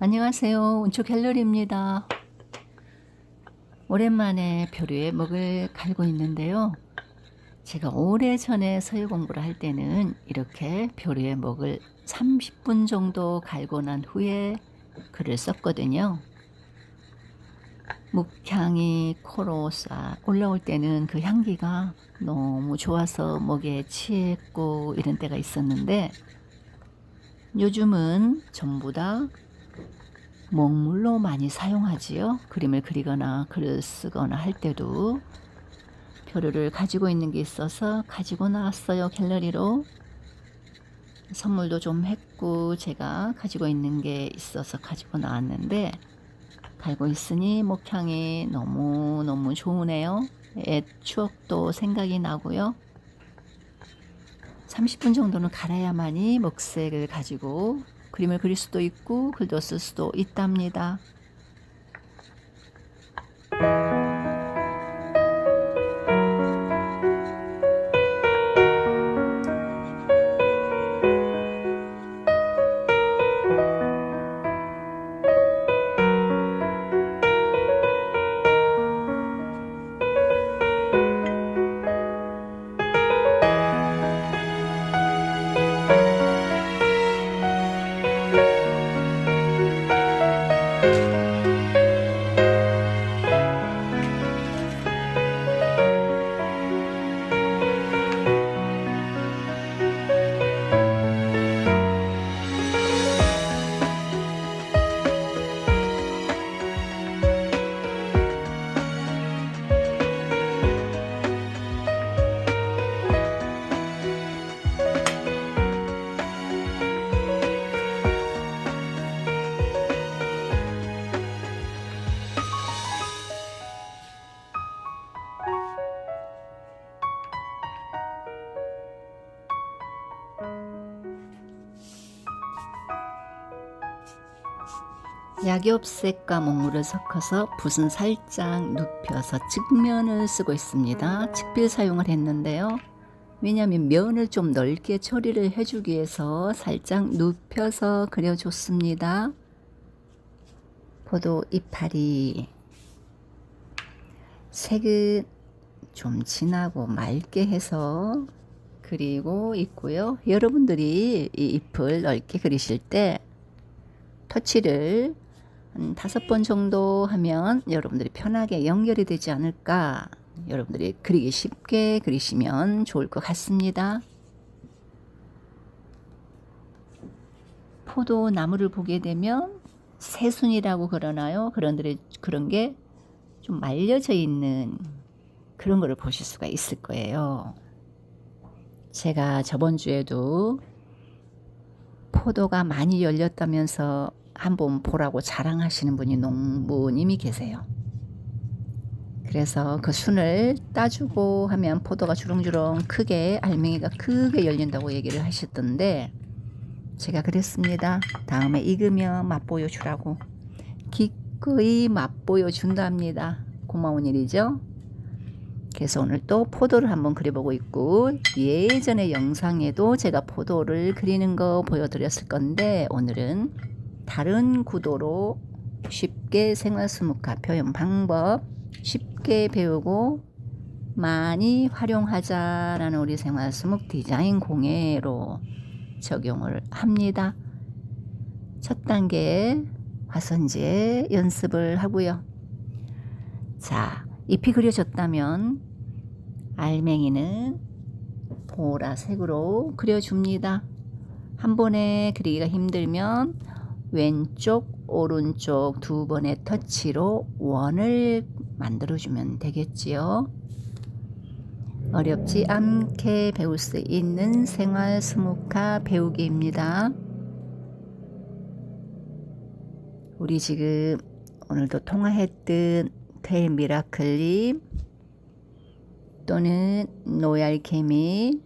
안녕하세요. 운초 갤러리입니다. 오랜만에 표류에 먹을 갈고 있는데요. 제가 오래전에 서예 공부를 할 때는 이렇게 표류에 먹을 30분 정도 갈고 난 후에 글을 썼거든요. 묵향이 코로 싹 올라올 때는 그 향기가 너무 좋아서 목에 취했고 이런 때가 있었는데 요즘은 전부 다 먹물로 많이 사용하지요. 그림을 그리거나 글을 쓰거나 할 때도 표류를 가지고 있는 게 있어서 가지고 나왔어요. 갤러리로. 선물도 좀 했고 제가 가지고 있는 게 있어서 가지고 나왔는데 갈고 있으니 목향이 너무너무 좋으네요. 옛 추억도 생각이 나고요. 30분 정도는 갈아야만이 먹색을 가지고 그림을 그릴 수도 있고 글도 쓸 수도 있답니다. 약엽색과 먹물을 섞어서 붓은 살짝 눕혀서 측면을 쓰고 있습니다. 측필 사용을 했는데요. 왜냐하면 면을 좀 넓게 처리를 해주기 위해서 살짝 눕혀서 그려줬습니다. 포도 이파리 색은 좀 진하고 맑게 해서 그리고 있고요. 여러분들이 이 잎을 넓게 그리실 때 터치를 한 다섯 번 정도 하면 여러분들이 편하게 연결이 되지 않을까 여러분들이 그리기 쉽게 그리시면 좋을 것 같습니다. 포도 나무를 보게 되면 새순이라고 그러나요? 그런들의 그런 게 좀 말려져 있는 그런 거를 보실 수가 있을 거예요. 제가 저번 주에도 포도가 많이 열렸다면서 한번 보라고 자랑하시는 분이 농부님이 계세요. 그래서 그 순을 따주고 하면 포도가 주렁주렁 크게 알맹이가 크게 열린다고 얘기를 하셨던데 제가 그랬습니다. 다음에 익으면 맛보여 주라고 기꺼이 맛보여 준답니다. 고마운 일이죠. 그래서 오늘 또 포도를 한번 그려보고 있고 예전의 영상에도 제가 포도를 그리는 거 보여드렸을 건데 오늘은 다른 구도로 쉽게 생활수묵화 표현 방법 쉽게 배우고 많이 활용하자라는 우리 생활수묵 디자인 공예로 적용을 합니다. 첫 단계 화선지에 연습을 하고요. 자, 잎이 그려졌다면 알맹이는 보라색으로 그려줍니다. 한 번에 그리기가 힘들면 왼쪽, 오른쪽 두 번의 터치로 원을 만들어 주면 되겠지요. 어렵지 않게 배울 수 있는 생활 스무카 배우기입니다. 우리 지금 오늘도 통화했던 테일 미라클님 또는 노얄케미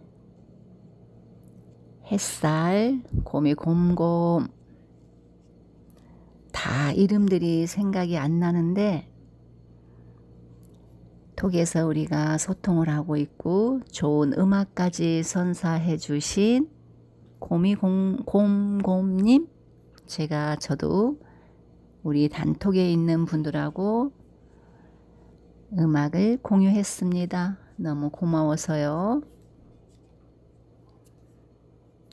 햇살 곰이 곰곰 다 이름들이 생각이 안 나는데 톡에서 우리가 소통을 하고 있고 좋은 음악까지 선사해 주신 곰이 곰곰님 제가 저도 우리 단톡에 있는 분들하고 음악을 공유했습니다. 너무 고마워서요.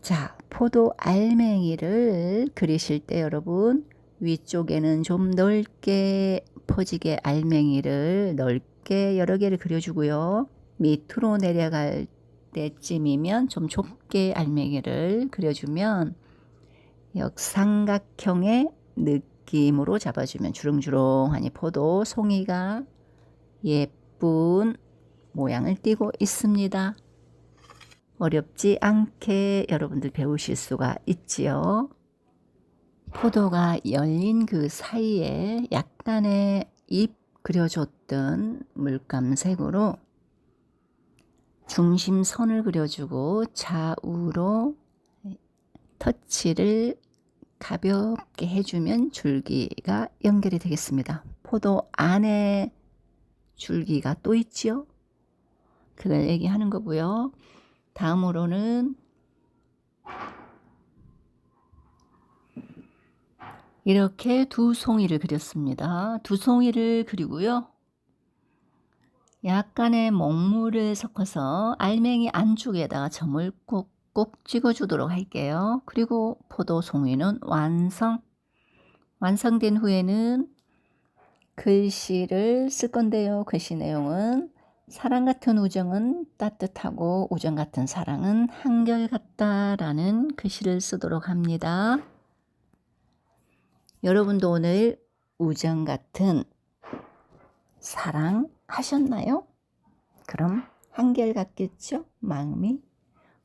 자, 포도 알맹이를 그리실 때 여러분 위쪽에는 좀 넓게 퍼지게 알맹이를 넓게 여러 개를 그려주고요. 밑으로 내려갈 때쯤이면 좀 좁게 알맹이를 그려주면 역삼각형의 느낌으로 잡아주면 주렁주렁하니 포도 송이가 예쁜 모양을 띠고 있습니다. 어렵지 않게 여러분들 배우실 수가 있지요. 포도가 열린 그 사이에 약간의 잎 그려줬던 물감색으로 중심선을 그려주고 좌우로 터치를 가볍게 해주면 줄기가 연결이 되겠습니다. 포도 안에 줄기가 또 있지요. 그걸 얘기하는 거고요. 다음으로는 이렇게 두 송이를 그렸습니다. 두 송이를 그리고요. 약간의 먹물을 섞어서 알맹이 안쪽에다가 점을 꼭꼭 찍어주도록 할게요. 그리고 포도 송이는 완성. 완성된 후에는 글씨를 쓸 건데요. 글씨 내용은 사랑 같은 우정은 따뜻하고 우정 같은 사랑은 한결같다라는 글씨를 쓰도록 합니다. 여러분도 오늘 우정 같은 사랑 하셨나요? 그럼 한결같겠죠? 마음이?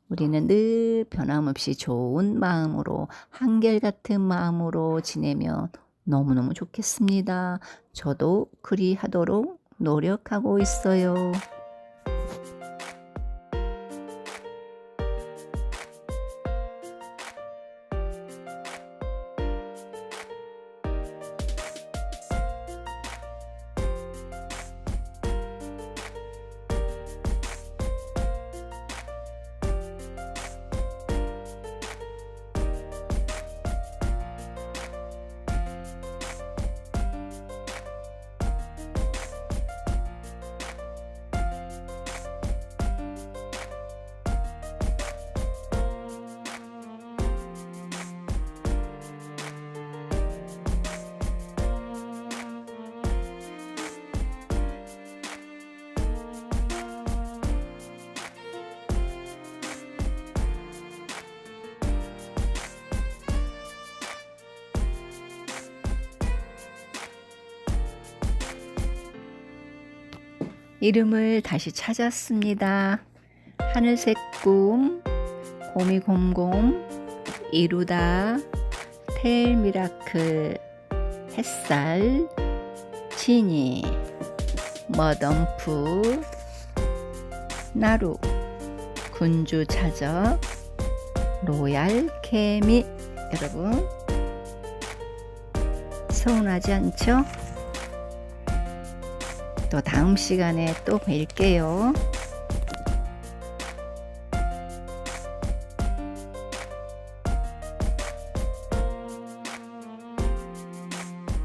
우리는 늘 변함없이 좋은 마음으로 한결같은 마음으로 지내면 너무너무 좋겠습니다. 저도 그리하도록 노력하고 있어요. 이름을 다시 찾았습니다. 하늘색 꿈, 곰이곰곰, 이루다, 테일 미라클, 햇살, 지니, 머덤프, 나루, 군주 차저, 로얄 케미 여러분 서운하지 않죠? 또 다음 시간에 또 뵐게요.